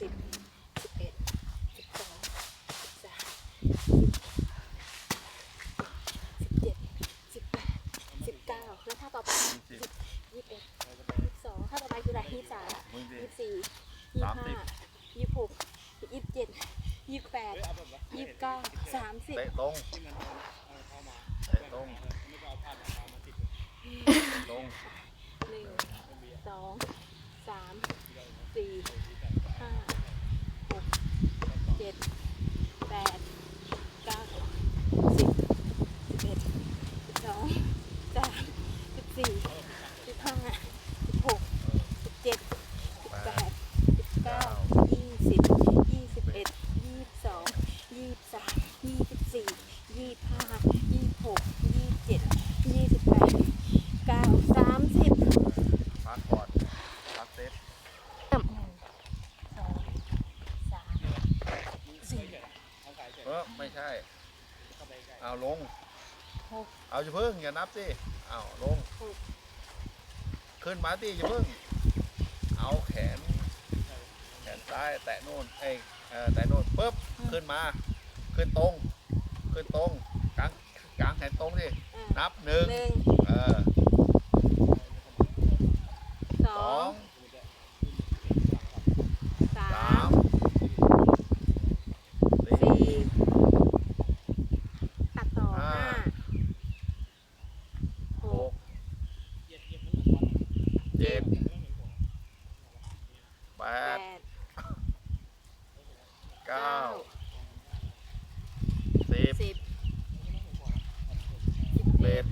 สิบสิบเอ็ดสิบสองสิบสามสิบเจ็ดสิบแปดสิบเก้าแล้วท่าต่อไปสิบยี่สิบเอ็ดยี่สิบสองท่าต่อไปคืออะไรยี่สิบสามยี่สิบสี่ยี่สิบห้ายี่สิบหกยี่สิบเจ็ดยี่สิบแปดยี่สิบเก้าสามสิบเตะตรงเตะตรงตรงหนึ่งสองสาม สิบสี่สิบห้าสิบหกสิบเจ็ดสิบแปดสิบเก้ายี่สิบยี่สิบเอ็ดยี่สิบสองยี่สิบสามยี่สิบสี่ยี่สิบห้ายี่สิบหกยี่สิบเจ็ดยี่สิบแปดเก้าสามสิบพักก่อนพักเซตหนึ่งสองสามสี่เออไม่ใช่ เอาลง หกเอาอย่าเพิ่งอย่านับสิเอาลง หกขึ้นมาสิอย่าเพิ่ง เอาแขน แขนซ้ายแตะโน่นเอ้ยเออแตะโน่นปุ๊บขึ้นมา ขึ้นตรง ขึ้นตรงกลางกลางแขนตรงสิอะนับหนึ่งหนึ่งเออ ส ส อ อง ง สา สาม มสี่ สี่ตัดต่อ ห้า ห้าห ห ก ก เจ็ดแปแปดดเก้าเก้าสิบสิบสิบเอ็ด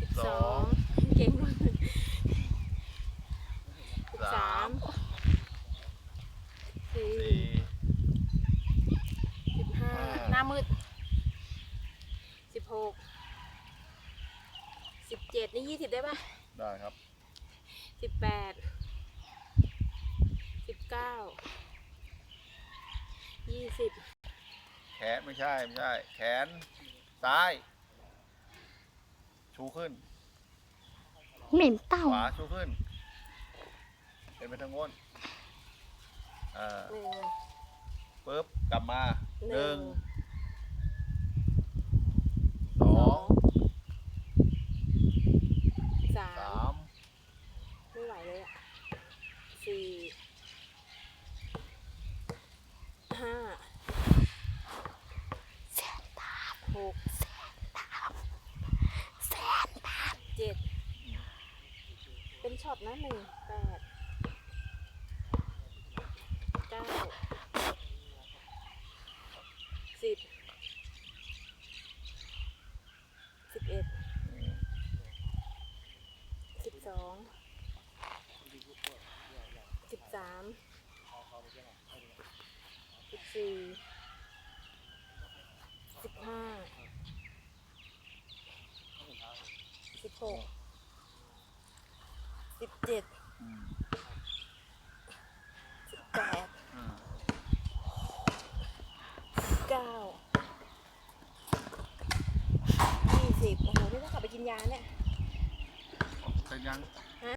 สิบสสอองงเก่งมากสิบสามสี่สี่สิบห้าห้าหน้ามืดสิบหกสิบเจ็ดนี่ยี่สิบได้ปะ ได้ครับ สิบแปด สิบเก้า ยี่สิบ แขนไม่ใช่ไม่ใช่ แขนซ้าย ชูขึ้น เหม็นเต่า ขวาชูขึ้นเป็นไปทางโน้นเอ่าหนึ่ง ปุ๊บกลับมาหหนึ่นึ่ง งสอ สอง งสา สาม ม ไม่ไหวเลยอะสี่ห้าหกเจ็ดเป็ นช็อตนะหนึ่งแปดเก้าสิบสิบเอ็ดสิบสองสิบสามสิบสี่สิบห้าสิบหก เจ็ดสิบแปดเก้ายี่สิบโอ้โห นี่ต้องกลับไปกินยาเนี่ยเป็นยัง